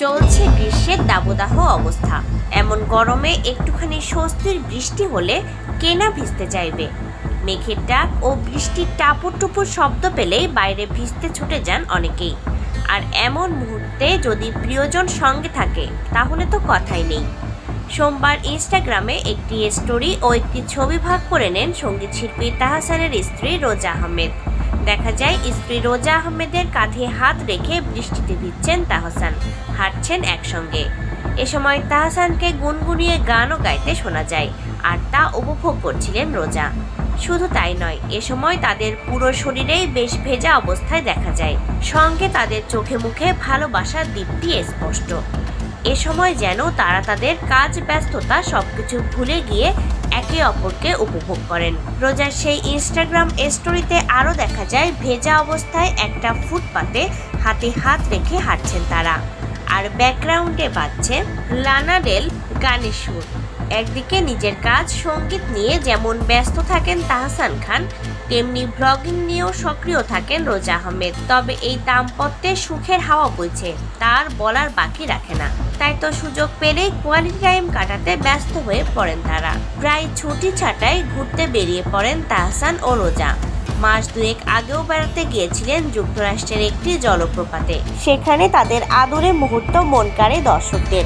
চলছে গ্রীষ্মের দাবদাহ অবস্থা। এমন গরমে একটুখানি স্বস্তির বৃষ্টি হলে কেনা ভিজতে চাইবে। মেঘের ডাক ও বৃষ্টির টাপুর টুপুর শব্দ পেলেই বাইরে ভিজতে ছুটে যান অনেকেই। আর এমন মুহূর্তে যদি প্রিয়জন সঙ্গে থাকে, তাহলে তো কথাই নেই। সোমবার ইনস্টাগ্রামে একটি স্টোরি ও একটি ছবি ভাগ করে নেন সংগীত শিল্পী তাহসানের স্ত্রী রোজা আহমেদ। দেখা যায়, স্ত্রী রোজা আহমেদের কাঁধে হাত রেখে বৃষ্টিতে ভিজছেন তাহসান, হাঁটছেন একসঙ্গে। এ সময় তাহসানকে গুনগুনিয়ে গানও গাইতে শোনা যায়, আর তা উপভোগ করছিলেন রোজা। শুধু তাই নয়, এ সময় তাদের পুরো শরীরেই বেশ ভেজা অবস্থায় দেখা যায়। সঙ্গে তাদের চোখে মুখে ভালোবাসার দীপ্তি স্পষ্ট। এ সময় যেন তারা তাদের কাজ, ব্যস্ততা সবকিছু ভুলে গিয়ে একে অপরকে উপভোগ করেন। রোজার সেই ইনস্টাগ্রাম স্টোরিতে আরও দেখা যায় ভেজা অবস্থায় একটা ফুটপাতে হাতে হাত রেখে হাঁটছেন তারা। আর ব্যাকগ্রাউন্ডে বাজছে লানাডেল গানের সুর। একদিকে নিজের কাজ, সংগীত নিয়ে যেমন ব্যস্ত থাকেন তাহসান খান, তেমনি ব্লগিং নিয়েও সক্রিয় থাকেন রোজা আহমেদ। তবে এই দাম্পত্যের সুখের হাওয়া বইছে, তার বলার বাকি রাখে না। তাই তো সুযোগ পেলেই কোয়ালিটি টাইম কাটাতে ব্যস্ত হয়ে পড়েন তারা। প্রায় ছুটি ছাটায় ঘুরতে বেরিয়ে পড়েন তাহসান ও রোজা। মাস দুয়েক আগেও বেড়াতে গিয়েছিলেন যুক্তরাষ্ট্রের একটি জলপ্রপাতে। সেখানে তাদের আদরে মুহূর্ত মন কাড়ে দর্শকদের।